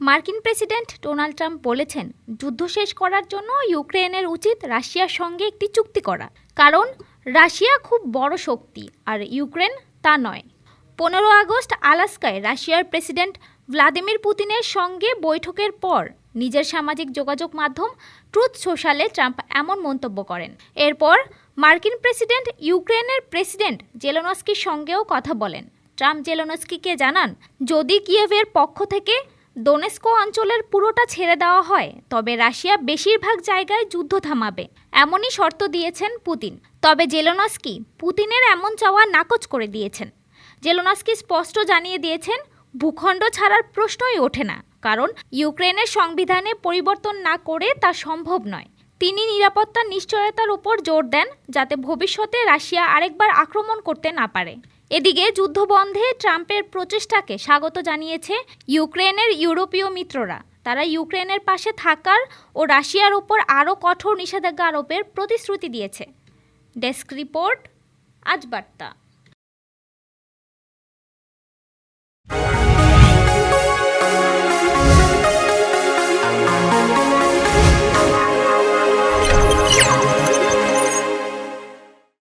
মার্কিন president Donald Trump বলেছেন, যুদ্ধ শেষ করার জন্য ইউক্রেনের উচিত রাশিয়ার সঙ্গে একটি চুক্তি করা। কারণ, রাশিয়া খুব বড় শক্তি, আর ইউক্রেন তা নয়। পনেরো আগস্ট আলাস্কায় রাশিয়ার প্রেসিডেন্ট ভ্লাদিমির পুতিনের সঙ্গে বৈঠকের পর নিজের সামাজিক যোগাযোগ মাধ্যম ট্রুথ সোশ্যালে ট্রাম্প এমন মন্তব্য করেন। এরপর মার্কিন প্রেসিডেন্ট ইউক্রেনের প্রেসিডেন্ট জেলোনস্কির সঙ্গেও কথা বলেন। ট্রাম্প জেলোনস্কিকে জানান, যদি কিয়েভের পক্ষ থেকে দোনেস্কো অঞ্চলের পুরোটা ছেড়ে দেওয়া হয়, তবে রাশিয়া বেশিরভাগ জায়গায় যুদ্ধ থামাবে, এমনই শর্ত দিয়েছেন পুতিন। তবে জেলোনস্কি পুতিনের এমন চাওয়া নাকচ করে দিয়েছেন। জেলোনস্কি স্পষ্ট জানিয়ে দিয়েছেন, ভূখণ্ড ছাড়ার প্রশ্নই ওঠে না, কারণ ইউক্রেনের সংবিধানে পরিবর্তন না করে তা সম্ভব নয়। তিনি নিরাপত্তার নিশ্চয়তার উপর জোর দেন যাতে ভবিষ্যতে রাশিয়া আরেকবার আক্রমণ করতে না পারে। এদিকে যুদ্ধবন্ধে ট্রাম্পের প্রচেষ্টাকে স্বাগত জানিয়েছে ইউক্রেনের ইউরোপীয় মিত্ররা। তারা ইউক্রেনের পাশে থাকার ও রাশিয়ার উপর আরও কঠোর নিষেধাজ্ঞা আরোপের প্রতিশ্রুতি দিয়েছে। ডেস্ক রিপোর্ট, আজ বার্তা।